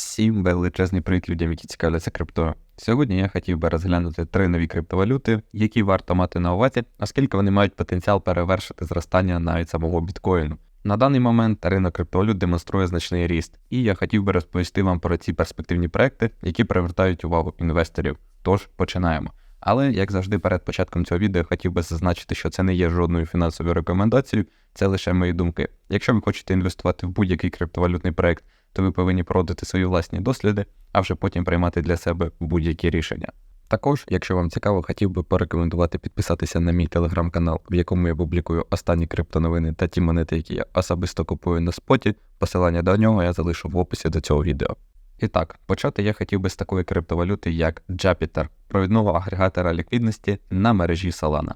Всім величезний привіт людям, які цікавляться криптою. Сьогодні я хотів би розглянути три нові криптовалюти, які варто мати на увазі, оскільки вони мають потенціал перевершити зростання навіть самого біткоїну. На даний момент ринок криптовалют демонструє значний ріст, і я хотів би розповісти вам про ці перспективні проекти, які привертають увагу інвесторів. Тож починаємо. Але як завжди, перед початком цього відео хотів би зазначити, що це не є жодною фінансовою рекомендацією, це лише мої думки. Якщо ви хочете інвестувати в будь-який криптовалютний проект, то ви повинні проводити свої власні досліди, а вже потім приймати для себе будь-які рішення. Також, якщо вам цікаво, хотів би порекомендувати підписатися на мій телеграм-канал, в якому я публікую останні криптоновини та ті монети, які я особисто купую на споті. Посилання до нього я залишу в описі до цього відео. І так, почати я хотів би з такої криптовалюти, як Jupiter, провідного агрегатора ліквідності на мережі Solana.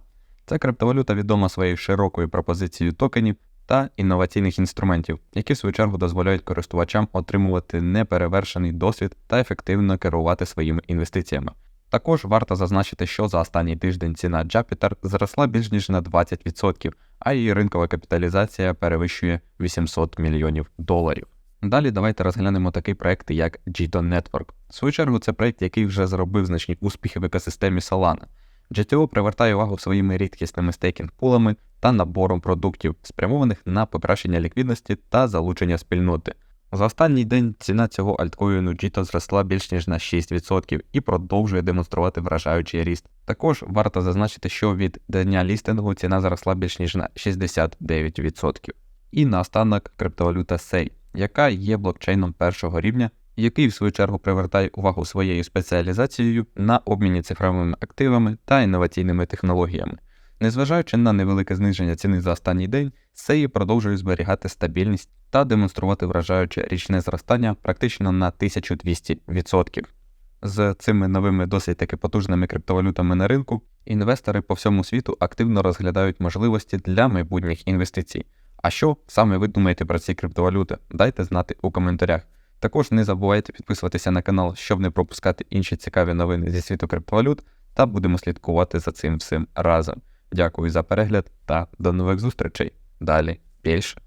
Ця криптовалюта відома своєю широкою пропозицією токенів та інноваційних інструментів, які в свою чергу дозволяють користувачам отримувати неперевершений досвід та ефективно керувати своїми інвестиціями. Також варто зазначити, що за останній тиждень ціна Jupiter зросла більш ніж на 20%, а її ринкова капіталізація перевищує 800 мільйонів доларів. Далі давайте розглянемо такий проект, як Jito Network. В свою чергу, це проект, який вже зробив значні успіхи в екосистемі Solana. GTO привертає увагу своїми рідкісними стейкінг-пулами та набором продуктів, спрямованих на покращення ліквідності та залучення спільноти. За останній день ціна цього альткоїну Jito зросла більш ніж на 6% і продовжує демонструвати вражаючий ріст. Також варто зазначити, що від дня лістингу ціна зросла більш ніж на 69%. І наостанок криптовалюта SEI, яка є блокчейном першого рівня, який в свою чергу привертає увагу своєю спеціалізацією на обміні цифровими активами та інноваційними технологіями. Незважаючи на невелике зниження ціни за останній день, SEI продовжує зберігати стабільність та демонструвати вражаюче річне зростання практично на 1200%. З цими новими досить таки потужними криптовалютами на ринку інвестори по всьому світу активно розглядають можливості для майбутніх інвестицій. А що саме ви думаєте про ці криптовалюти? Дайте знати у коментарях. Також не забувайте підписуватися на канал, щоб не пропускати інші цікаві новини зі світу криптовалют, та будемо слідкувати за цим всім разом. Дякую за перегляд та до нових зустрічей. Далі більше.